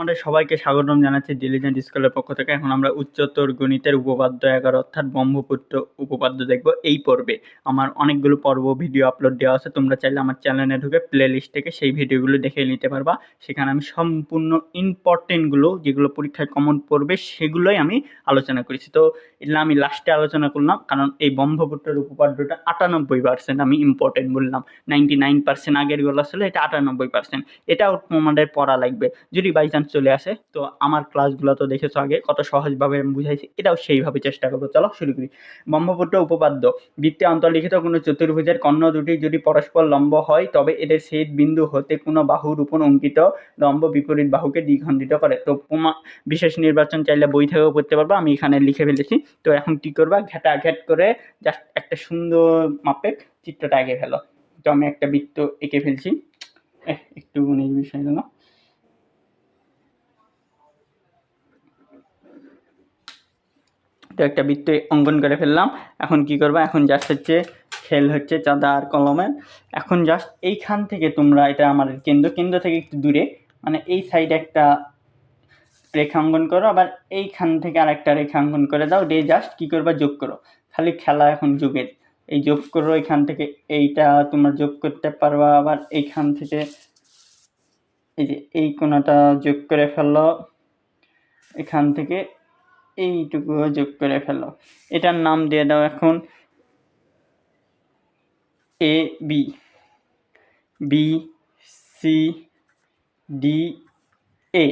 আমাদের সবাইকে স্বাগতম জানাচ্ছি ডিলিজেন্ট স্কুলের পক্ষ থেকে। এখন আমরা উচ্চতর গণিতের উপপাদ্য এগারো অর্থাৎ ব্রহ্মপুত্র উপপাদ্য দেখব এই পর্বে। আমার অনেকগুলো পর্ব ভিডিও আপলোড দেওয়া আছে, তোমরা চাইলে আমার চ্যানেলে ঢুকে প্লে লিস্ট থেকে সেই ভিডিওগুলো দেখে নিতে পারবা। সেখানে আমি সম্পূর্ণ ইম্পর্টেন্টগুলো যেগুলো পরীক্ষায় কমন পড়বে, সেগুলোই আমি আলোচনা করেছি। তো এগুলো আমি লাস্টে আলোচনা করলাম, কারণ এই ব্রহ্মপুত্রের উপপাদ্যটা আটানব্বই পার্সেন্ট আমি ইম্পর্টেন্ট বললাম। নাইনটি নাইন পার্সেন্ট আগেরগুলো আসলে এটা আটানব্বই পার্সেন্ট এটাও তোমাদের পড়া লাগবে। যদি বাই চান্স চলে আসে। তো আমার ক্লাসগুলো তো দেখেছ আগে, কত সহজভাবে আমি বুঝাইছি, এটাও সেইভাবে চেষ্টা করব। চলো শুরু করি। ব্রহ্মপুত্র উপপাদ্য। বৃত্তে অন্তর্লিখিত কোনো চতুর্ভুজের কর্ণ দুটি যদি পরস্পর লম্ব হয়, তবে এদের ছেদ বিন্দু হতে কোনো বাহুর উপর অঙ্কিত লম্ব বিপরীত বাহুকে দ্বিখণ্ডিত করে। তো প্রমা বিশেষ নির্বাচন চাইলে বই থেকেও করতে পারব, আমি এখানে লিখে ফেলেছি। তো এখন কী করবা? ঘেটা ঘেট করে জাস্ট একটা সুন্দর মাপে চিত্রটা এঁকে ফেলো। তো আমি একটা বৃত্ত এঁকে ফেলছি। একটু উনিশ বিষয় গেল তো একটা বৃত্ত অঙ্কন করে ফেললাম। এখন কি করবা? এখন জাস্ট হচ্ছে খেল হচ্ছে চাঁদা আর কলমের এখন জাস্ট এইখান থেকে তোমরা এটা আমাদের কেন্দ্র কেন্দ্র থেকে একটু দূরে মানে এই সাইডে একটা রেখা অঙ্কন করো, আবার এইখান থেকে আর একটা রেখা অঙ্কন করে দাও, দিয়ে জাস্ট কী করবা? যোগ করো। খালি খেলা এখন যোগের। এই যোগ করো এখান থেকে, এইটা তোমরা যোগ করতে পারবা, আবার এইখান থেকে এই যে এই কোনাটা যোগ করে ফেলল এখান থেকে এইটুকু যোগ করে ফেলো। এটার নাম দিয়ে দাও এখন A B B C D A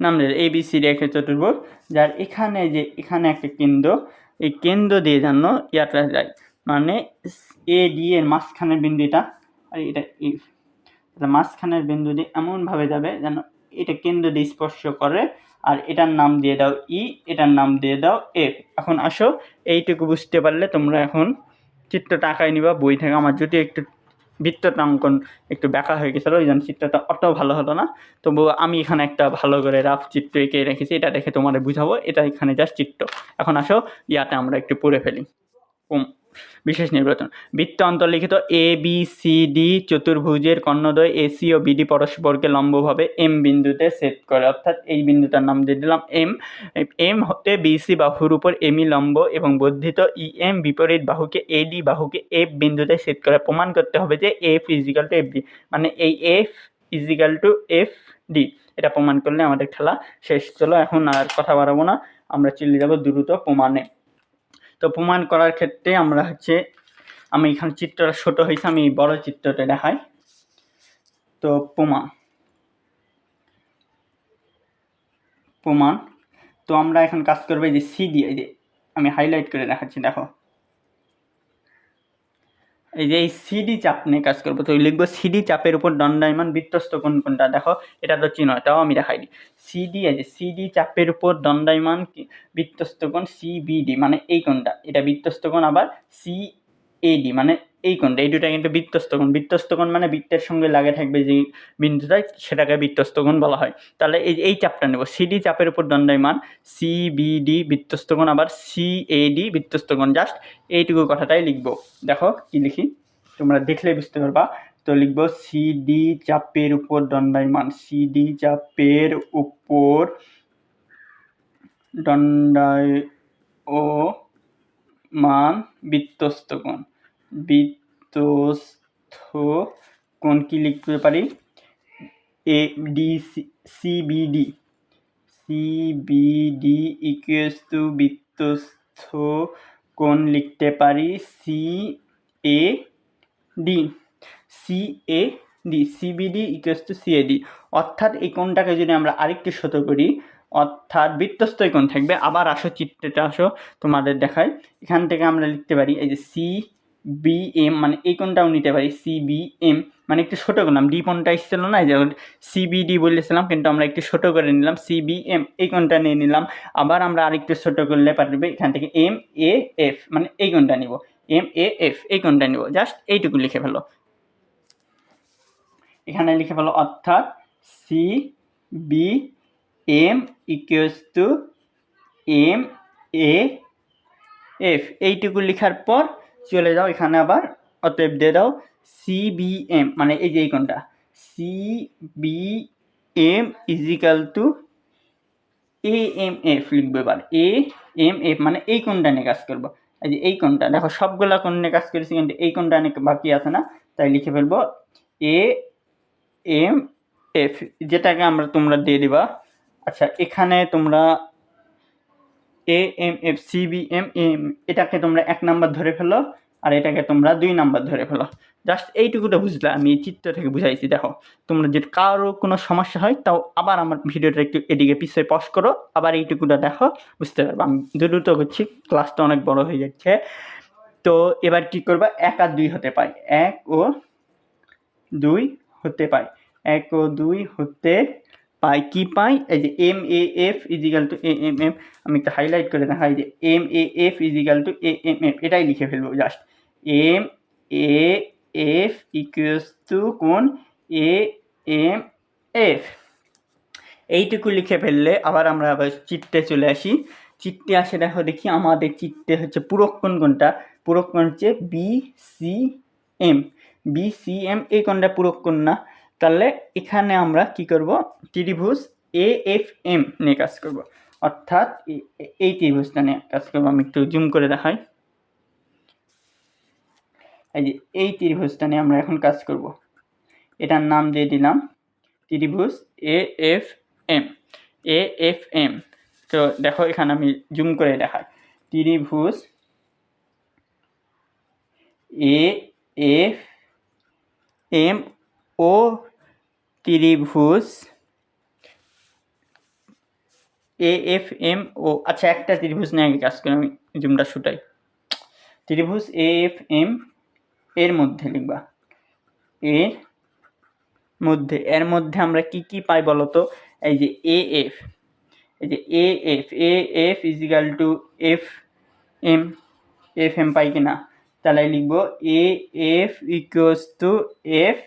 নাম দিয়ে এ বি সি একটা চতুর্ভুজ, যার এখানে যে এখানে একটা কেন্দ্র, এই কেন্দ্র দিয়ে যেন ইয়াটা যায়। মানে এ ডি এর মাঝখানের বিন্দুটা আর এটা তাহলে মাঝখানের বিন্দু দিয়ে এমনভাবে যাবে যেন এটা কেন্দ্র দিয়ে স্পর্শ করে আর এটার নাম দিয়ে দাও ই, এটার নাম দিয়ে দাও এফ এখন আসো, এইটুকু বুঝতে পারলে তোমরা এখন চিত্রটা আঁকায় নিবা, বই থেকে। আমার যদি একটু বৃত্তটা অঙ্কন একটু ব্যাকা হয়ে গেছিল, ওই জন্য চিত্রটা অত ভালো হলো না। তবু আমি এখানে একটা ভালো করে রাফ চিত্র এঁকে রেখেছি, এটা দেখে তোমাদের বুঝাবো। এটা এখানে জাস্ট চিত্র। এখন আসো, ইয়াতে আমরা একটু পড়ে ফেলি। বিশেষ নির্বাচন। বৃত্ত অন্তর্লিখিত এ বি সি ডি চতুর্ভুজের কর্ণদ্বয় এসি ও বিডি পরস্পরকে লম্বভাবে এম বিন্দুতে সেট করে। অর্থাৎ এই বিন্দুটার নাম দিয়ে দিলাম এম এম হতে বিসি বাহুর উপর এমই লম্ব এবং বর্ধিত ই এম বিপরীত বাহুকে এডি বাহুকে এফ বিন্দুতে সেট করে। প্রমাণ করতে হবে যে F equal to F D মানে এই F equal to F D এটা প্রমাণ করলে আমাদের খেলা শেষ। চলো এখন আর কথা বাড়াবো না। আমরা চলে যাব দ্রুত প্রমাণে। তো প্রমাণ করার ক্ষেত্রে আমরা হচ্ছে, আমি এখানে চিত্রটা ছোট হয়েছে, আমি বড় চিত্রটা দেখাই। তো প্রমাণ প্রমাণ। তো আমরা এখন কাজ করব যে সি দিয়ে আমি হাইলাইট করে দেখাচ্ছি, দেখো। এই যে এই সিডি চাপ নিয়ে কাজ করব, তো লিখব সিডি চাপের উপর দণ্ডায়মান বৃত্তস্ত কোন কোনটা? দেখো, এটা তো চিহ্ন, এটাও আমি দেখাই দিই সিডি আছে সিডি চাপের উপর দণ্ডায়মান বৃত্তস্ত কোণ সিবিডি মানে এই কোনটা এটা বৃত্তস্ত কোণ আবার সি এডি মানে এই কোণটা, এই দুটা কিন্তু বৃত্তস্ত কোণ। বৃত্তস্ত কোণ মানে বৃত্তের সঙ্গে লাগে থাকবে যে বিন্দুটা, সেটাকে বৃত্তস্ত কোণ বলা হয়। তাহলে এই এই চাপটা নেব। সিডি চাপের উপর দণ্ডায়মান সিবিডি বৃত্তস্ত কোণ, আবার সিএডি বৃত্তস্ত কোণ। জাস্ট এইটুকু কথাটাই লিখব। দেখো কি লিখি? তোমরা দেখলে বুঝতে পারবা। তো লিখব সিডি চাপের উপর দণ্ডায়মান সিডি চাপের উপর দণ্ডায়, ও মান বৃত্তস্ত কোণ। বৃত্তস্থ কোণ কি লিখতে পারি? A, D CBD CBD equals to বৃত্তস্থ কোণ লিখতে পারি C, A, D. C, A, D. CBD equals to CAD অর্থাৎ এই কোণটাকে যদি আমরা আরেকটু ছোট করি, অর্থাৎ বৃত্তস্থই কোণ থাকবে। আবার আসো, চিত্রটা আসো, তোমাদের দেখাই। এখান থেকে আমরা লিখতে পারি এই যে সি বি এম মানে এই কোণটাও নিতে পারি সি বি এম মানে একটু ছোটো করলাম ডি কোণটা এসেছিল না যেমন সিবিডি বলেছিলাম, কিন্তু আমরা একটু ছোটো করে নিলাম সিবিএম এই কোণটা নিয়ে নিলাম। আবার আমরা আরেকটু ছোটো করলে পারবে, এখান থেকে এম এ এফ মানে এই কোণটা নিব? এম এ এফ এই কোণটা নিব? জাস্ট এইটুকু লিখে ফেলো। এখানে লিখে ফেলো, অর্থাৎ C B M equals to M A F এইটুকু লেখার পর চলে যাও, এখানে আবার অতএব দিয়ে দাও সিবিএম মানে এই যে এই কোনটা CBM equal to A M F লিখব এবার। এ এম এফ মানে এই কোনটা নিয়ে কাজ করব। এই যে এই কোনটা দেখো সবগুলা কোন নিয়ে কাজ করেছি কিন্তু এই কোনটা নিয়ে বাকি আছে না, তাই লিখে ফেলব। এ এম এফ যেটাকে আমরা তোমরা দিয়ে দিবা। আচ্ছা এখানে তোমরা A M F C B M M এটাকে তোমরা এক নাম্বার ধরে ফেলো আর এটাকে তোমরা দুই নাম্বার ধরে ফেলো। জাস্ট এইটুকুটা বুঝলে, আমি এই চিত্র থেকে বুঝাইছি, দেখো। তোমরা যদি কারও কোনো সমস্যা হয়, তাও আবার আমার ভিডিওটা একটু এদিকে পিছিয়ে পজ করো, আবার এইটুকুটা দেখো, বুঝতে পারব। আমি দ্রুত করছি ক্লাসটা অনেক বড় হয়ে যাচ্ছে। তো এবার কি করবা? এক আর দুই হতে পায়। এক ও দুই হতে পায়। এক ও দুই হতে পাই কি পাই? এই যে M A F equal to A M M আমি একটা হাইলাইট করে দেখাই যে M A F equal to A M F এটাই লিখে ফেলব just M A F equals to কোন? এ এম এফ এইটুকু লিখে ফেললে আবার আমরা আবার চিত্তে চলে আসি। চিত্তে আসে দেখো দেখি আমাদের চিত্তে হচ্ছে পুরক্ষণ কোনটা? পুরক্ষণ হচ্ছে B C M B C M এই কোনটা পুরক্ষণ না? তাহলে এখানে আমরা কি করব? ত্রিভুজ এ এফ এম নিয়ে কাজ করব। অর্থাৎ এই ত্রিভুজটা নিয়ে কাজ করব। আমি একটু জুম করে দেখাই। এই যে এই ত্রিভুজটা নিয়ে আমরা এখন কাজ করব। এটার নাম দিয়ে দিলাম ত্রিভুজ A F M A F M তো দেখো, এখানে আমি জুম করে দেখাই। ত্রিভুজ এ এফ এম ও ত্রিভুজ এ এফ এম ও। আচ্ছা একটা ত্রিভুজ নিয়ে আগে কাজ করে, আমি জুমটা শুটাই। ত্রিভুজ এ এফ এম এর মধ্যে লিখবা। এর মধ্যে এর মধ্যে আমরা কি কি পাই বলো তো? এই যে এ এফ, এই যে A F A F equal to F M F M পাই কিনা? তাহলে লিখব A F equals to F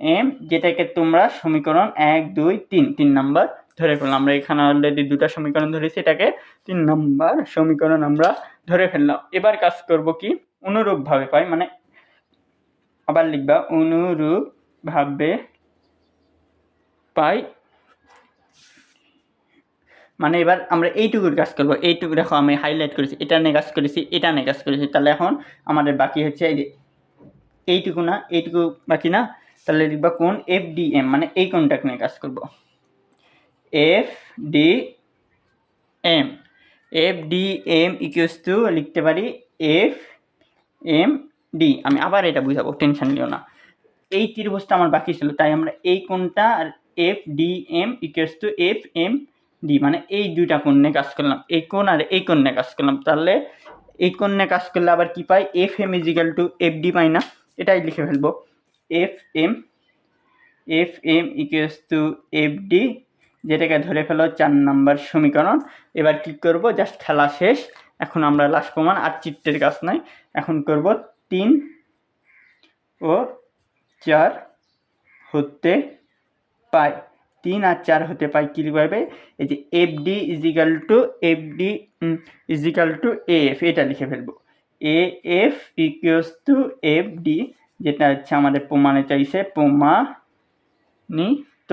M যেটাকে তোমরা সমীকরণ এক, দুই, তিন তিন নাম্বার ধরে ফেললাম। আমরা এখানে অলরেডি দুটো সমীকরণ ধরেছি, এটাকে তিন নাম্বার সমীকরণ আমরা ধরে ফেললাম। এবার কাজ করব কি? অনুরূপভাবে পাই মানে আবার লিখবা, অনুরূপভাবে পাই। মানে এবার আমরা এইটুকুর কাজ করব। এইটুকু দেখো, আমি হাইলাইট করেছি, এটা নিয়ে কাজ করেছি, এটা নিয়ে কাজ করেছি। তাহলে এখন আমাদের বাকি হচ্ছে এই যে, এইটুকু না, এইটুকু বাকি না? তাহলে লিখবা কোন? এফ ডি এম মানে এই কোনটাকে নিয়ে কাজ করব। F D M F D M equals to লিখতে পারি এফ এম ডি আমি আবার এটা বুঝাবো টেনশন নিও না। এই ত্রিভুজটা আমার বাকি ছিল, তাই আমরা এই কোণটা আর F D M equals to F M D মানে এই দুইটা কোণ নিয়ে কাজ করলাম। এই কোণ আর এই কোণ নিয়ে কাজ করলাম। তাহলে এই কোণ নিয়ে কাজ করলে আবার কি পাই? F M equal to F D পাই না এটাই লিখে ফেলব। F M F M equals to F D যেটাকে ধরে ফেলো চার নাম্বার সমীকরণ। এবার কি করব? জাস্ট খেলা শেষ। এখন আমরা লাস্ট প্রমাণ, আর চিত্রের কাজ নাই। এখন করব তিন ও চার হতে পাই তিন আর চার হতে পাই কীভাবে এই যে F D equal to F D equal to A F এটা লিখে ফেলব। A F equals to F D যেটা হচ্ছে আমাদের প্রমাণে চাইছে প্রমাণিত।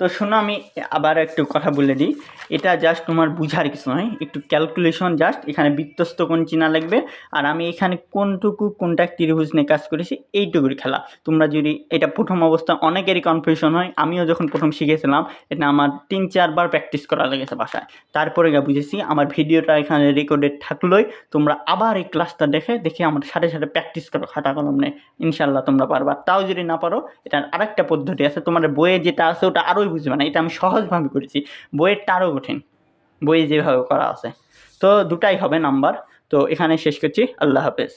তো শোনো, আমি আবার একটু কথা বলে দিই। এটা জাস্ট তোমার বুঝার কিছু নয়, একটু ক্যালকুলেশন জাস্ট এখানে বৃত্তস্ত কোন চিনা লাগবে। আর আমি এখানে কোনটুকু, কোনটা ত্রিভুজ নিয়ে কাজ করেছি, এইটুকুর খেলা। তোমরা যদি, এটা প্রথম অবস্থা, অনেকেরই কনফিউশন হয়। আমিও যখন প্রথম শিখেছিলাম, এটা আমার তিন, চারবার প্র্যাকটিস করা লেগেছে বাসায়। তারপরে গা বুঝেছি, আমার ভিডিওটা এখানে রেকর্ডেড থাকলোই। তোমরা আবার এই ক্লাসটা দেখে দেখে আমার সাথে সাথে প্র্যাকটিস করো, খাতা কলম নেই ইনশাল্লাহ তোমরা পারবা। তাও যদি না পারো, এটার আরেকটা পদ্ধতি আছে। তোমার বইয়ে যেটা আছে, ওটা আরোই বুঝবে না এটা আমি সহজভাবে করেছি। বইয়েরটা আরও কঠিন। বইয়ে যেভাবে করা আছে। তো দুটাই হবে নাম্বার। তো এখানে শেষ করছি। আল্লাহ হাফেজ।